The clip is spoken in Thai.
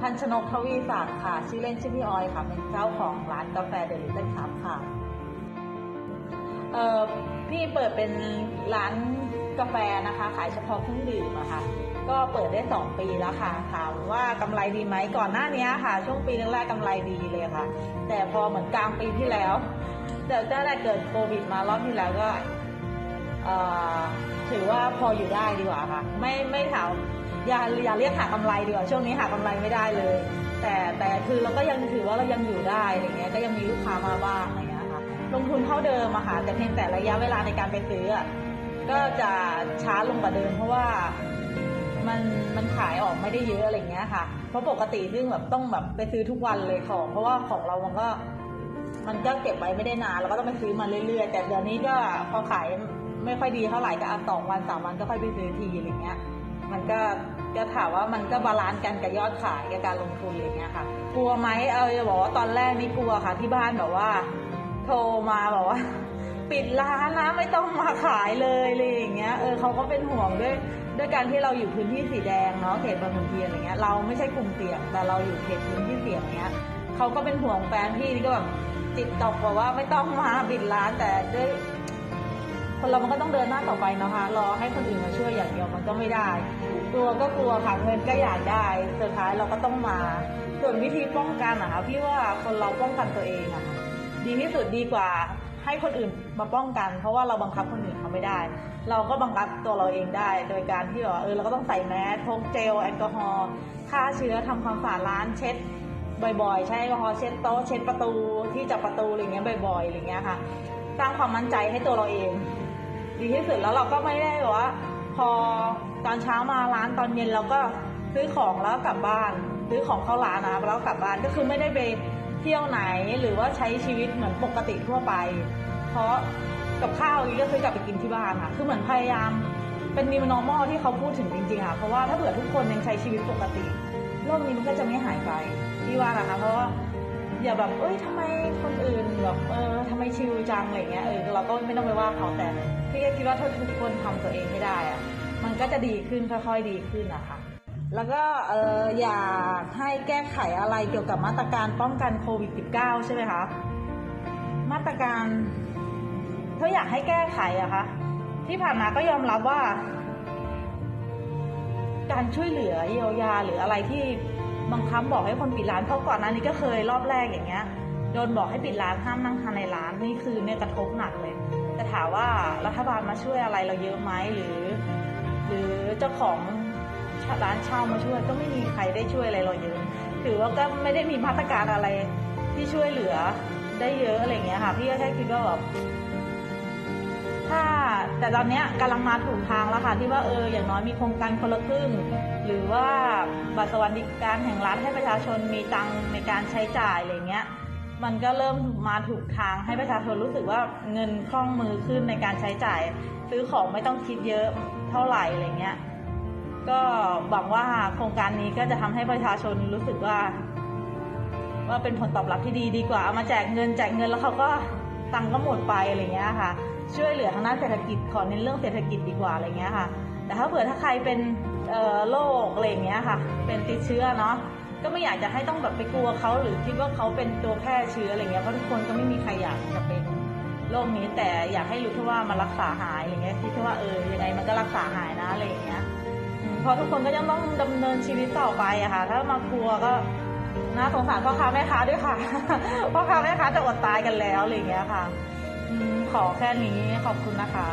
ทันชนกทวีศักดิ์ค่ะ ชื่อเล่นชื่อพี่ออยค่ะ เป็นเจ้าของร้านกาแฟเดลิเวอรี่ครับค่ะ เอ่อ พี่เปิดเป็นร้านกาแฟนะคะ ขายเฉพาะเครื่องดื่มอะค่ะก็เปิดได้2ปีแล้วค่ะ ถามว่ากำไรดีไหมก่อนหน้านี้ค่ะ ช่วงปีแรกๆกำไรดีเลยค่ะ แต่พอเหมือนกลางปีที่แล้วแต่ตั้งแต่เกิดโควิดมารอบที่แล้วก็ถือว่าพออยู่ได้ดีกว่าค่ะ ไม่ไม่ถาม อย่าอย่าเรียกหากำไรดีกว่าช่วงนี้หากำไรไม่ได้เลย แต่แต่คือเราก็ยังถือว่าเรายังอยู่ได้อะไรเงี้ยก็ยังมีลูกค้ามาบ้างอะไรเงี้ยค่ะลงทุนเท่าเดิมอะค่ะแต่เพียงแต่ระยะเวลาในการไปซื้อก็จะช้าลงกว่าเดิม เพราะว่ามันมันขายออกไม่ได้เยอะอะไรเงี้ยค่ะ เพราะปกติซึ่งแบบต้องแบบไปซื้อทุกวันเลยของ เพราะว่าของเรามันก็ มันก็เก็บไว้ไม่ได้นานเราก็ต้องไปซื้อมาเรื่อยๆ แต่เดี๋ยวนี้ก็พอขายไม่ค่อยดีเท่าไหร่ก็อสองวันสามวันก็ค่อยไปซื้อทีอะไรเงี้ย มันก็ก็ถามว่ามันก็บาลานซ์กันกับยอดขายกับการลงทุนอะไรเงี้ยค่ะ กลัวไหมเออจะบอกว่าตอนแรกนี่กลัวค่ะ ที่บ้านแบบว่า โทรมาแบบว่า ปิดร้านนะไม่ต้องมาขายเลยอะไรอย่างเงี้ยเออเขาก็เป็นห่วงด้วยด้วยการที่เราอยู่พื้นที่สีแดงเนาะเขตบางขุนเทียนอะไรเงี้ยเราไม่ใช่กลุ่มเสี่ยงแต่เราอยู่เขตพื้นที่เสี่ยงเงี้ยเขาก็เป็นห่วงแฟนพี่นี่ก็แบบจิตตกบอกว่าไม่ต้องมาปิดร้านแต่ด้วย คนเรามันก็ต้องเดินหน้าต่อไปนะคะรอให้คนอื่นมาช่วยอย่างเดียวมันก็ไม่ได้ กลัวก็กลัวค่ะเงินก็อยากได้สุดท้ายเราก็ต้องมา ส่วนวิธีป้องกันอะคะพี่ว่าคนเราป้องกันตัวเองอะค่ะดีที่สุดดีกว่าให้คนอื่นมาป้องกัน เพราะว่าเราบังคับคนอื่นเขาไม่ได้ เราก็บังคับตัวเราเองได้ โดยการที่แบบว่าเออเราก็ต้องใส่แมสพกเจลแอลกอฮอล์ฆ่าเชื้อทำความสะอาดร้านเช็ดบ่อยๆ ใช้แอลกอฮอล์เช็ดโต๊ะเช็ดประตูที่จับประตูอะไรเงี้ยบ่อยๆอะไรเงี้ยค่ะสร้างความมั่นใจให้ตัวเราเอง ดีที่สุดแล้วเราก็ไม่ได้แบบว่า พอตอนเช้ามาร้านตอนเย็นเราก็ซื้อของแล้วกลับบ้านซื้อของเข้าร้านนะแล้วกลับบ้านก็คือไม่ได้ไปเที่ยวไหนหรือว่าใช้ชีวิตเหมือนปกติทั่วไป เพราะกับข้าวอีกก็ซื้อกลับไปกินที่บ้านค่ะคือเหมือนพยายามเป็น new normal ที่เขาพูดถึงจริงๆค่ะเพราะว่าถ้าเผื่อทุกคนยังใช้ชีวิตปกติโลกนี้มันก็จะไม่หายไปพี่ว่านะคะเพราะว่า อย่าแบบเอ้ยทำไมคนอื่นแบบเออทำไมชิวจังอะไรเงี้ยเออเราก็ไม่ต้องไปว่าเขาแต่พี่ก็คิดว่าถ้าทุกคนทำตัวเองให้ได้อะมันก็จะดีขึ้นค่อยๆดีขึ้นนะคะแล้วก็เอออยากให้แก้ไขอะไรเกี่ยวกับมาตรการป้องกันโควิด -19 ใช่ไหมคะมาตรการถ้าอยากให้แก้ไขอะคะที่ผ่านมาก็ยอมรับว่า การช่วยเหลือเยียวยาหรืออะไรที่ บังคับบอกให้คนปิดร้านเพราะก่อนหน้านี้ก็เคยรอบแรกอย่างเงี้ยโดนบอกให้ปิดร้านห้ามนั่งทานในร้านนี่คือเนี่ยกระทบหนักเลยแต่ถามว่ารัฐบาลมาช่วยอะไรเราเยอะไหมหรือ หรือเจ้าของร้านเช่ามาช่วยก็ไม่มีใครได้ช่วยอะไรเราเยอะถือว่าก็ไม่ได้มีมาตรการอะไรที่ช่วยเหลือได้เยอะอะไรเงี้ยค่ะพี่ก็แค่คิดว่าแบบ ถ้าแต่ตอนนี้กำลังมาถูกทางแล้วค่ะ ที่ว่าเอออย่างน้อยมีโครงการคนละครึ่ง หรือว่าบัตรสวัสดิการแห่งรัฐให้ประชาชนมีตังในการใช้จ่ายอะไรเงี้ยมันก็เริ่มมาถูกทางให้ประชาชนรู้สึกว่าเงินคล่องมือขึ้นในการใช้จ่าย ซื้อของไม่ต้องคิดเยอะเท่าไหร่อะไรเงี้ยก็หวังว่าโครงการนี้ก็จะทำให้ประชาชนรู้สึกว่า ว่าเป็นผลตอบรับที่ดีดีกว่าเอามาแจกเงินแจกเงินแล้วเขาก็ ตังก็หมดไปอะไรเงี้ยค่ะ ช่วยเหลือทางด้านเศรษฐกิจขอเน้นเรื่องเศรษฐกิจดีกว่าอะไรเงี้ยค่ะ แต่ถ้าเผื่อถ้าใครเป็นเอ่อโรคอะไรเงี้ยค่ะ เป็นติดเชื้อเนาะก็ไม่อยากจะให้ต้องแบบไปกลัวเขาหรือคิดว่าเขาเป็นตัวแพร่เชื้ออะไรเงี้ยเพราะทุกคนก็ไม่มีใครอยากจะเป็นโรคนี้แต่อยากให้รู้แค่ว่ามันรักษาหายอะไรเงี้ยคิดแค่ว่าเออยังไงมันก็รักษาหายนะอะไรเงี้ยเพราะทุกคนก็ยังต้องดำเนินชีวิตต่อไปอะค่ะ ถ้ามากลัวก็ น่าสงสารพ่อค้าแม่ค้าด้วยค่ะ พ่อค้าแม่ค้าจะอดตายกันแล้วอะไรอย่างเงี้ยค่ะ ขอแค่นี้ขอบคุณนะคะ